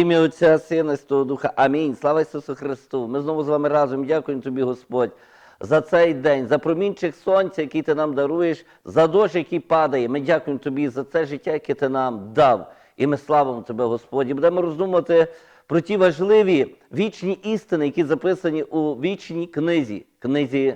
ім'я Отця, Сина, Святого Духа. Амінь. Слава Ісусу Христу. Ми знову з вами разом. Дякуємо тобі, Господь, за цей день, за промінчик сонця, який ти нам даруєш, за дощ, який падає. Ми дякуємо тобі за це життя, яке ти нам дав. І ми славимо тебе, Господь. І будемо роздумувати про ті важливі вічні істини, які записані у вічній книзі, книзі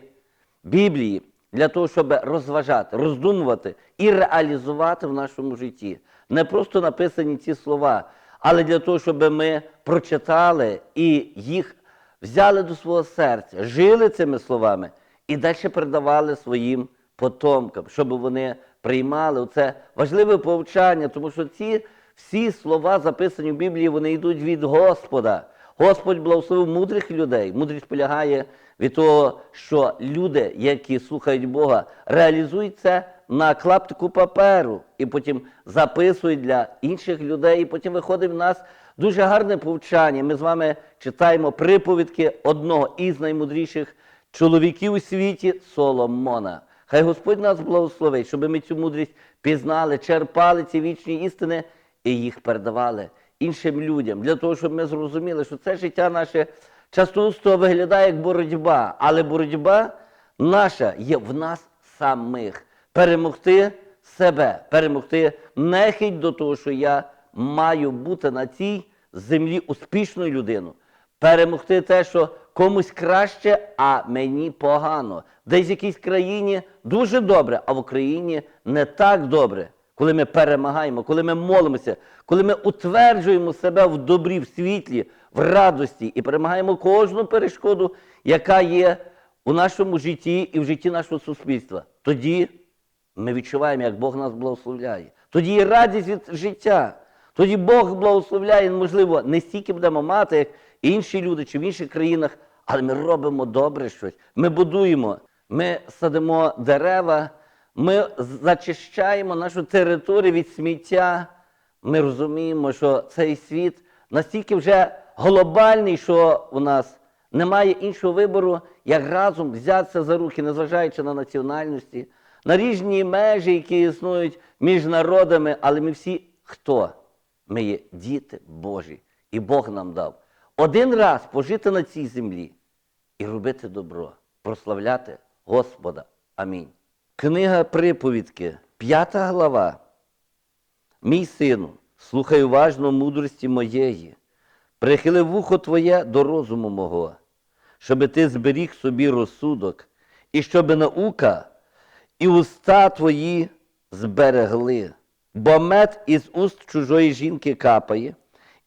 Біблії, для того, щоб розважати, роздумувати і реалізувати в нашому житті. Не просто написані ці слова, але для того, щоб ми прочитали і їх взяли до свого серця, жили цими словами і далі передавали своїм потомкам, щоб вони приймали це важливе повчання, тому що ці всі слова, записані в Біблії, вони йдуть від Господа. Господь благословив мудрих людей. Мудрість полягає від того, що люди, які слухають Бога, реалізують це на клаптику паперу і потім записують для інших людей. І потім виходить в нас дуже гарне повчання. Ми з вами читаємо приповідки одного із наймудріших чоловіків у світі Соломона. Хай Господь нас благословить, щоб ми цю мудрість пізнали, черпали ці вічні істини і їх передавали іншим людям, для того, щоб ми зрозуміли, що це життя наше часто виглядає як боротьба, але боротьба наша є в нас самих. Перемогти себе, перемогти нехить до того, що я маю бути на цій землі успішною людиною. Перемогти те, що комусь краще, а мені погано. Десь в якійсь країні дуже добре, а в Україні не так добре. Коли ми перемагаємо, коли ми молимося, коли ми утверджуємо себе в добрі, в світлі, в радості і перемагаємо кожну перешкоду, яка є у нашому житті і в житті нашого суспільства, тоді ми відчуваємо, як Бог нас благословляє. Тоді є радість від життя. Тоді Бог благословляє, можливо, не стільки будемо мати, як інші люди чи в інших країнах, але ми робимо добре щось. Ми будуємо, ми садимо дерева, ми зачищаємо нашу територію від сміття. Ми розуміємо, що цей світ настільки вже глобальний, що у нас немає іншого вибору, як разом взятися за руки, незважаючи на національності, на різні межі, які існують між народами, але ми всі хто? Ми є діти Божі, і Бог нам дав один раз пожити на цій землі і робити добро, прославляти Господа. Амінь. Книга приповідки, п'ята глава. Мій сину, слухай уважно мудрості моєї, прихили вухо твоє до розуму мого, щоби ти зберіг собі розсудок, і щоби наука і уста твої зберегли. Бо мед із уст чужої жінки капає,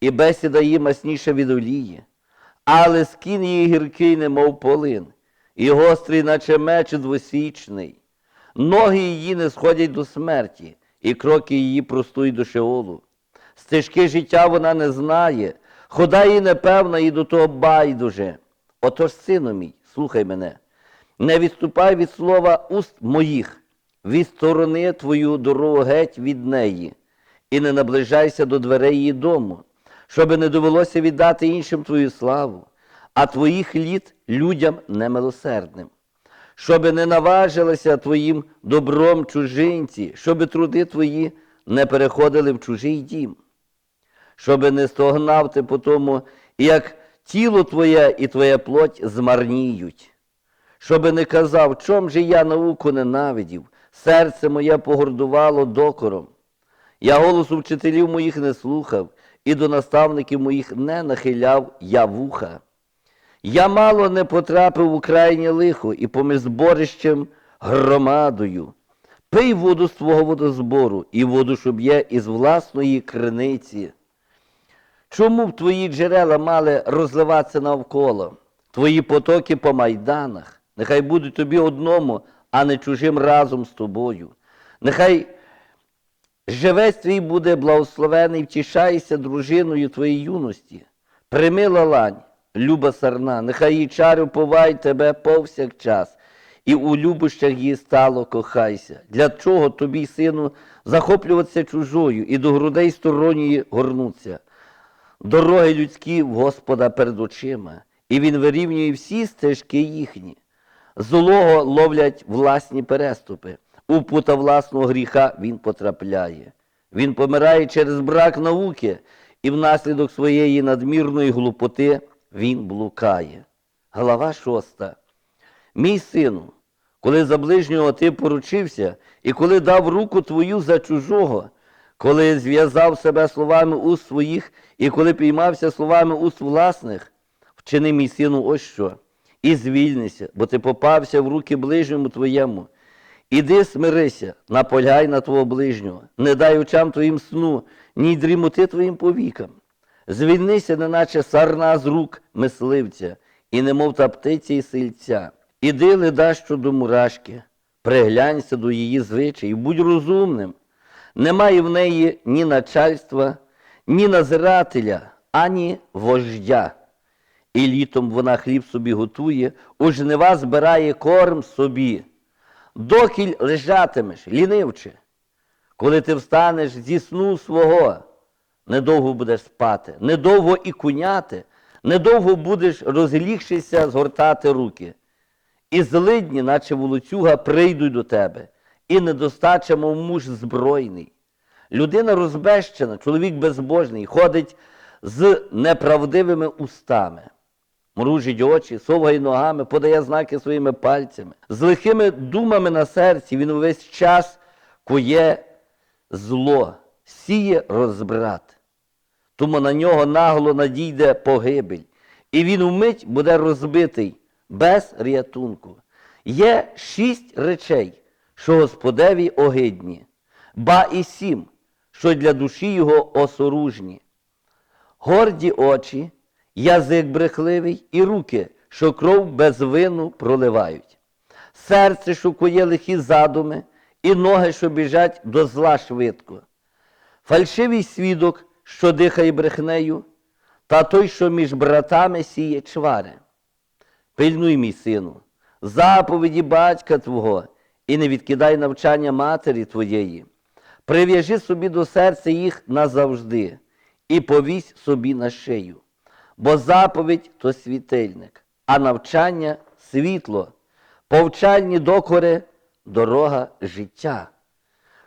і бесіда її масніша від олії, але скін її гіркий, немов полин, і гострий, наче меч двосічний. Ноги її не сходять до смерті, і кроки її простують до Шеолу. Стежки життя вона не знає, хода її непевна і до того байдуже. Отож, сину мій, слухай мене, не відступай від слова уст моїх, відсторони твою дорогу геть від неї, і не наближайся до дверей її дому, щоби не довелося віддати іншим твою славу, а твоїх літ людям немилосердним щоби не наважилися твоїм добром чужинці, щоби труди твої не переходили в чужий дім, щоби не стогнав ти по тому, як тіло твоє і твоя плоть змарніють, щоби не казав, чом же я науку ненавидів, серце моє погордувало докором. Я голосу вчителів моїх не слухав, і до наставників моїх не нахиляв я вуха. Я мало не потрапив у крайнє лихо і поміж зборищем громадою. Пий воду з твого водозбору і воду, що б'є із власної криниці. Чому б твої джерела мали розливатися навколо? Твої потоки по майданах, нехай будуть тобі одному, а не чужим разом з тобою. Нехай живець твій буде благословений, втішайся дружиною твоєї юності. Примила лань, люба сарна, нехай її чари повай тебе повсякчас, і у любощах її стало кохайся. Для чого тобі, сину, захоплюватися чужою і до грудей сторонньої горнуться? Дороги людські в Господа перед очима, і Він вирівнює всі стежки їхні. Злого ловлять власні переступи, у пута власного гріха він потрапляє. Він помирає через брак науки, і внаслідок своєї надмірної глупоти він блукає. Глава шоста. Мій сину, коли за ближнього ти поручився, і коли дав руку твою за чужого, коли зв'язав себе словами уст своїх, і коли піймався словами уст власних, вчини мій сину ось що, і звільнися, бо ти попався в руки ближньому твоєму. Іди смирися, наполягай на твого ближнього, не дай очам твоїм сну, ні дрімоти твоїм повікам. Звільнися, неначе сарна з рук мисливця, і немов та птиці і сильця. Іди ледащо до мурашки, приглянься до її звичаїв, будь розумним. Немає в неї ні начальства, ні назирателя, ані вождя. І літом вона хліб собі готує, у жнива збирає корм собі. Докіль лежатимеш, лінивче, коли ти встанеш зі сну свого, недовго будеш спати, недовго і куняти, недовго будеш, розлігшися, згортати руки. І злидні, наче волоцюга, прийдуть до тебе, і недостача, мов муж збройний. Людина розбещена, чоловік безбожний, ходить з неправдивими устами. Мружить очі, совгає ногами, подає знаки своїми пальцями. З лихими думами на серці він увесь час кує зло, сіє розбрат. Тому на нього нагло надійде погибель, і він вмить буде розбитий без рятунку. Є шість речей, що Господеві огидні, ба і сім, що для душі його осоружні. Горді очі, язик брехливий і руки, що кров без вину проливають. Серце, що кує лихі задуми, і ноги, що біжать до зла швидко. Фальшивий свідок, що дихає брехнею, та той, що між братами сіє чвари. Пильнуй, мій сину, заповіді батька твого, і не відкидай навчання матері твоєї. Прив'яжи собі до серця їх назавжди, і повісь собі на шию. Бо заповідь то світильник, а навчання світло, повчальні докори дорога життя.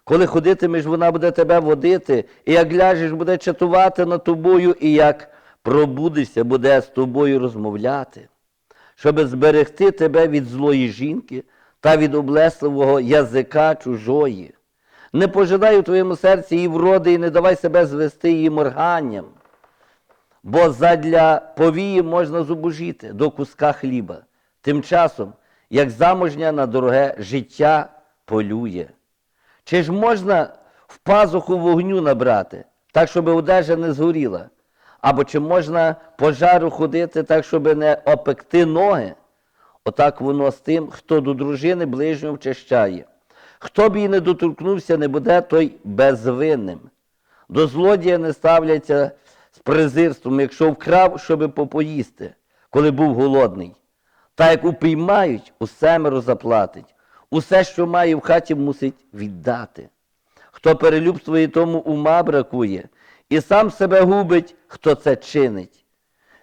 Коли ходитимеш, вона буде тебе водити, і як ляжеш, буде чатувати над тобою, і як пробудешся, буде з тобою розмовляти, щоб зберегти тебе від злої жінки та від облесливого язика чужої. Не пожидай у твоєму серці її вроди і не давай себе звести її морганням, бо задля повії можна зубожіти до куска хліба, тим часом, як заможня на дороге життя полює. Чи ж можна в пазуху вогню набрати, так, щоб одежа не згоріла? Або чи можна пожару ходити так, щоб не опекти ноги? Отак воно з тим, хто до дружини ближнього вчащає. Хто б її не доторкнувся, не буде той безвинним. До злодія не ставляться з презирством, якщо вкрав, щоби попоїсти, коли був голодний. Та як упіймають, усемеро заплатить. Усе, що має в хаті, мусить віддати. Хто перелюбствує, тому ума бракує, і сам себе губить, хто це чинить.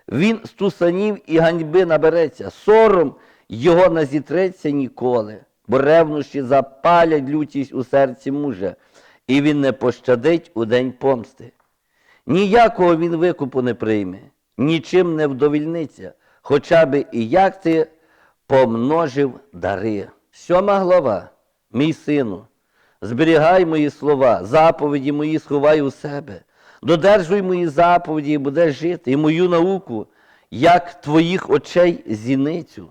Він з тусанів і ганьби набереться, сором його не зітреться ніколи, бо ревнощі запалять лютість у серці мужа, і він не пощадить у день помсти. Ніякого він викупу не прийме, нічим не вдовільниться, хоча би і як ти помножив дари. Сьома глава, мій сину, зберігай мої слова, заповіді мої сховай у себе, додержуй мої заповіді і будеш жити, і мою науку, як твоїх очей зіницю.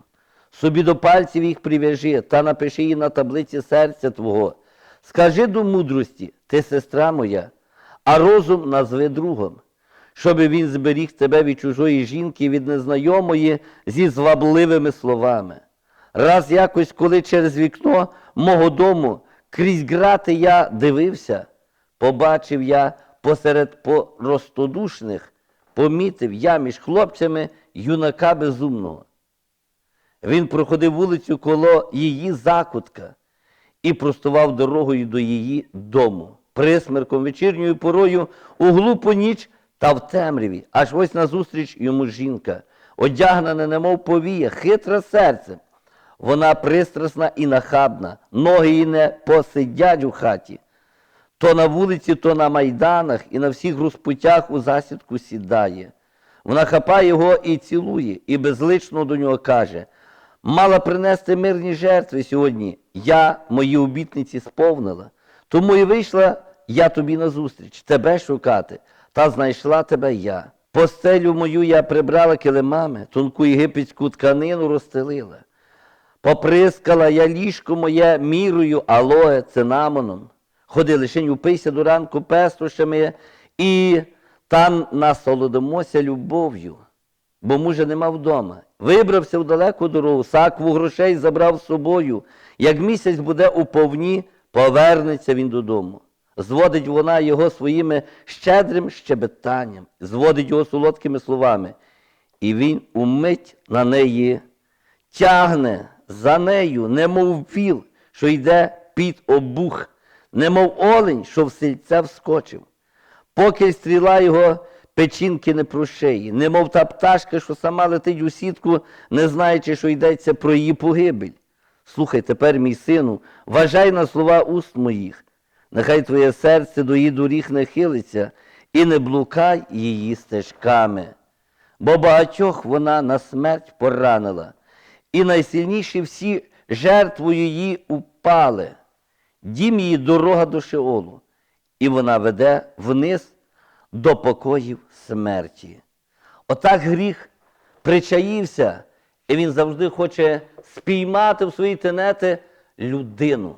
Собі до пальців їх прив'яжи та напиши її на таблиці серця Твого. Скажи до мудрості, ти сестра моя, а розум назви другом, щоби він зберіг тебе від чужої жінки, від незнайомої зі звабливими словами. Раз якось, коли через вікно мого дому крізь грати я дивився, побачив я посеред простодушних, помітив я між хлопцями юнака безумного. Він проходив вулицю коло її закутка і простував дорогою до її дому. Присмерком вечірньою порою у глупу ніч та в темряві, аж ось назустріч йому жінка, одягнена, немов повія, хитра серцем. Вона пристрасна і нахабна, ноги її не посидять у хаті. то на вулиці, то на майданах і на всіх розпуттях у засідку сідає. Вона хапає його і цілує, і безлично до нього каже: мала принести мирні жертви сьогодні. Я мої обітниці сповнила. Тому і вийшла я тобі назустріч, тебе шукати, та знайшла тебе я. Постелю мою я прибрала килимами, тонку єгипетську тканину розстелила. Поприскала я ліжко моє мірою алоє цинамоном. Ходи лишень упийся до ранку пестощами і там насолодимося любов'ю, бо мужа нема вдома. Вибрався в далеку дорогу, сакву грошей забрав з собою. Як місяць буде у повні, повернеться він додому. Зводить вона його своїми щедрим щебетанням, зводить його солодкими словами. І він умить на неї тягне за нею, немов віл, що йде під обух, немов олень, що в сельця вскочив. Поки стріла його печінки не прошиє, немов та пташка, що сама летить у сітку, не знаючи, що йдеться про її погибель. Слухай тепер, мій сину, вважай на слова уст моїх. Нехай твоє серце до її доріг не хилиться, і не блукай її стежками. Бо багатьох вона на смерть поранила, і найсильніші всі жертвою її упали. Дім її дорога до Шеолу, і вона веде вниз до покоїв смерті. Отак гріх причаївся, і він завжди хоче спіймати в свої тенети людину.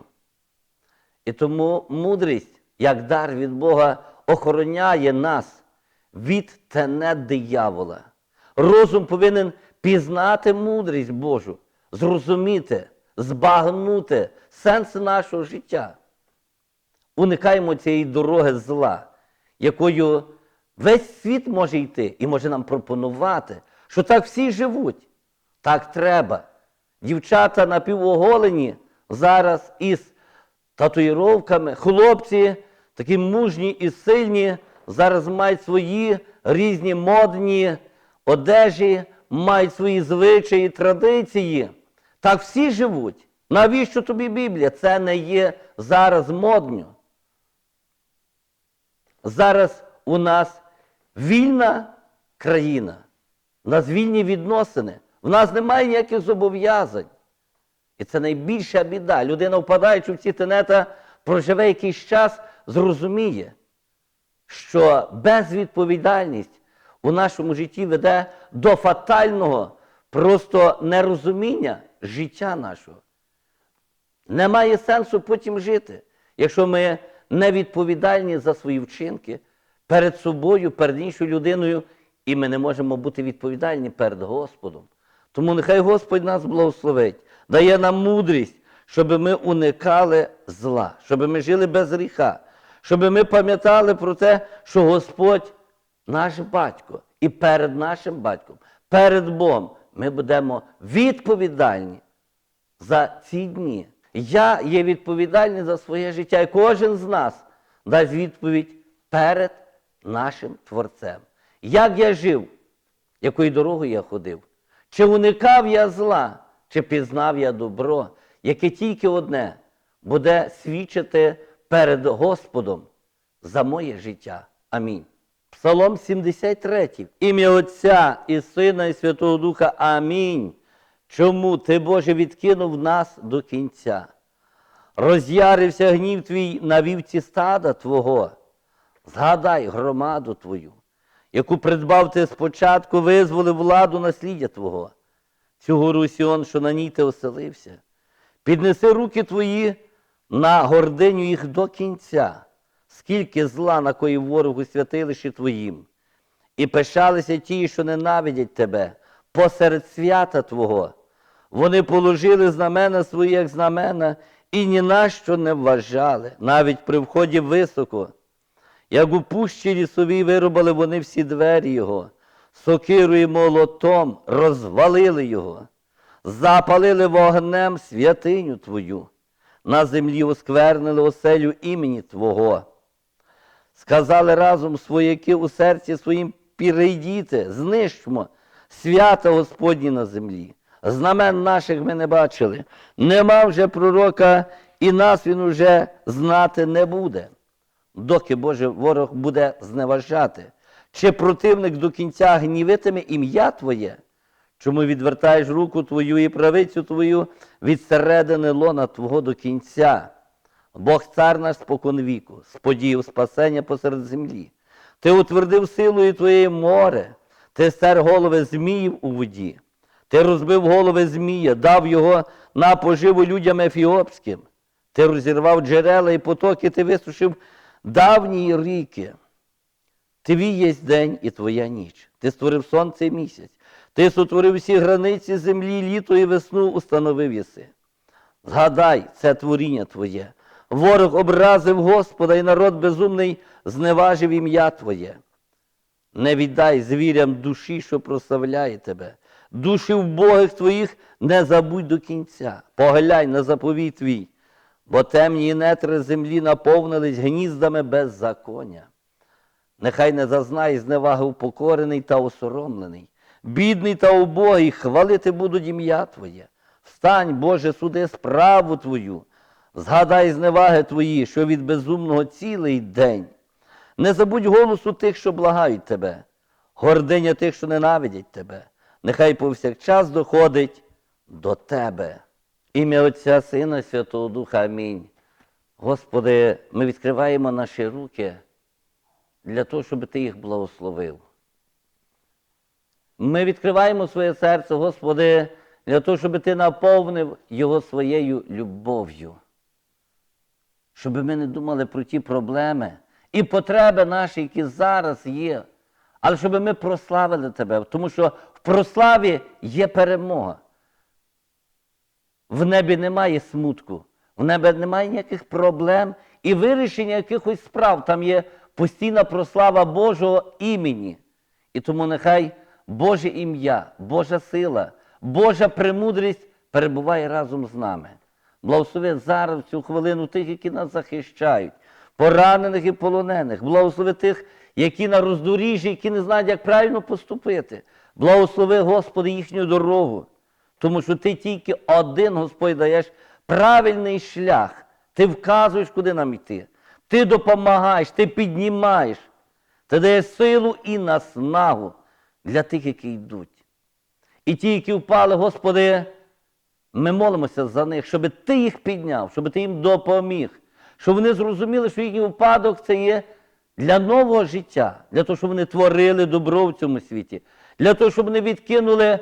І тому мудрість, як дар від Бога, охороняє нас від тенет диявола. Розум повинен пізнати мудрість Божу, зрозуміти, збагнути сенс нашого життя. Уникаємо цієї дороги зла, якою весь світ може йти і може нам пропонувати, що так всі живуть. Так треба. Дівчата напівоголені зараз із татуїровками, хлопці, такі мужні і сильні, зараз мають свої різні модні одежі, мають свої звичаї, традиції. Так всі живуть. Навіщо тобі Біблія? Це не є зараз модньо. Зараз у нас вільна країна, у нас вільні відносини, в нас немає ніяких зобов'язань. І це найбільша біда. Людина, впадаючи в ці тенета, проживе якийсь час, зрозуміє, що безвідповідальність у нашому житті веде до фатального просто нерозуміння життя нашого. Немає сенсу потім жити, якщо ми не відповідальні за свої вчинки перед собою, перед іншою людиною, і ми не можемо бути відповідальні перед Господом. Тому нехай Господь нас благословить, дає нам мудрість, щоб ми уникали зла, щоб ми жили без гріха, щоб ми пам'ятали про те, що Господь наш батько, і перед нашим батьком, перед Богом ми будемо відповідальні за ці дні. Я є відповідальний за своє життя, і кожен з нас дасть відповідь перед нашим Творцем. Як я жив, якою дорогою я ходив, чи уникав я зла, чи пізнав я добро, яке тільки одне буде свідчити перед Господом за моє життя. Амінь. Псалом 73. Ім'я Отця і Сина, і Святого Духа. Амінь. Чому ти, Боже, відкинув нас до кінця? Роз'ярився гнів твій на вівці стада Твого. Згадай громаду Твою, яку придбав ти спочатку, визволив владу насліддя Твого, цю гору що на ній ти оселився. Піднеси руки твої на гординю їх до кінця, скільки зла накоїв ворогу святилищі Твоїм, і пишалися ті, що ненавидять тебе, посеред свята Твого. Вони положили знамена свої, як знамена, і ні на що не вважали, навіть при вході високо. Як у пущі лісовій вирубали вони всі двері його, сокирою молотом розвалили його, запалили вогнем святиню Твою, на землі осквернили оселю імені Твого. Сказали разом свояки у серці своїм перейдіте, знищмо свята Господні на землі. Знамен наших ми не бачили. Нема вже пророка, і нас він уже знати не буде. доки Боже ворог буде зневажати? Чи противник до кінця гнівитиме ім'я Твоє? Чому відвертаєш руку Твою і правицю Твою від середини лона Твого до кінця? Бог цар наш спокон віку, сподіяв спасення посеред землі. Ти утвердив силою Твоєї море, ти стер голови зміїв у воді. Ти розбив голови змія, дав його на поживу людям ефіопським. Ти розірвав джерела і потоки, ти висушив давні ріки. Твій єсть день і твоя ніч. Ти створив сонце і місяць. Ти сотворив всі границі землі, літо і весну установив єси. Згадай, це творіння Твоє. Ворог образив Господа, і народ безумний зневажив ім'я Твоє. Не віддай звірям душі, що прославляє тебе. Душі вбогих твоїх не забудь до кінця. Поглянь на заповіт твій, бо темні нетри землі наповнились гніздами беззаконня. Нехай не зазнає зневаги упокорений та осоромлений, бідний та убогий, хвалити будуть ім'я Твоє. Встань, Боже, суди справу Твою, згадай зневаги Твої, що від безумного цілий день. Не забудь голосу тих, що благають тебе, гординя тих, що ненавидять тебе. Нехай повсякчас доходить до тебе. Ім'я Отця Сина, Святого Духа. Амінь. Господи, ми відкриваємо наші руки для того, щоб Ти їх благословив. Ми відкриваємо своє серце, Господи, для того, щоб Ти наповнив його своєю любов'ю. Щоб ми не думали про ті проблеми і потреби наші, які зараз є, але щоб ми прославили Тебе, тому що в прославі є перемога. В небі немає смутку, в небі немає ніяких проблем і вирішення якихось справ. Там є постійна прослава Божого імені. І тому нехай Боже ім'я, Божа сила, Божа премудрість перебуває разом з нами. Благослови зараз цю хвилину тих, які нас захищають, поранених і полонених. Благослови тих, які на роздоріжжі, які не знають, як правильно поступити. Благослови, Господи, їхню дорогу. Тому що ти тільки один, Господь, даєш правильний шлях. Ти вказуєш, куди нам йти. Ти допомагаєш, ти піднімаєш, ти даєш силу і наснагу для тих, які йдуть. І ті, які впали, Господи, ми молимося за них, щоб Ти їх підняв, щоб Ти їм допоміг, щоб вони зрозуміли, що їхній випадок це є для нового життя, для того, щоб вони творили добро в цьому світі, для того, щоб вони відкинули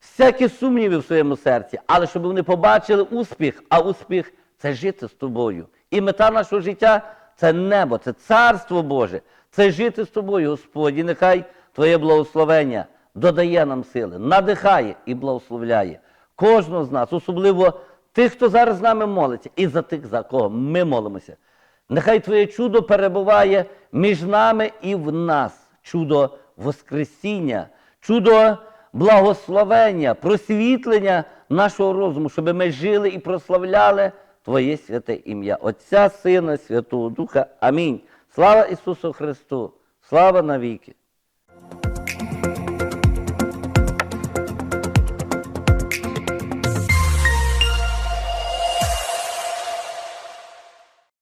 всякі сумніви в своєму серці, але щоб вони побачили успіх, а успіх це жити з тобою. І мета нашого життя це небо, це царство Боже, це жити з тобою, Господь. І нехай Твоє благословення додає нам сили, надихає і благословляє кожного з нас, особливо тих, хто зараз з нами молиться, і за тих, за кого ми молимося. Нехай Твоє чудо перебуває між нами і в нас. Чудо Воскресіння, чудо благословення, просвітлення нашого розуму, щоб ми жили і прославляли Твоє святе ім'я, Отця, Сина, Святого Духа. Амінь. Слава Ісусу Христу! Слава навіки!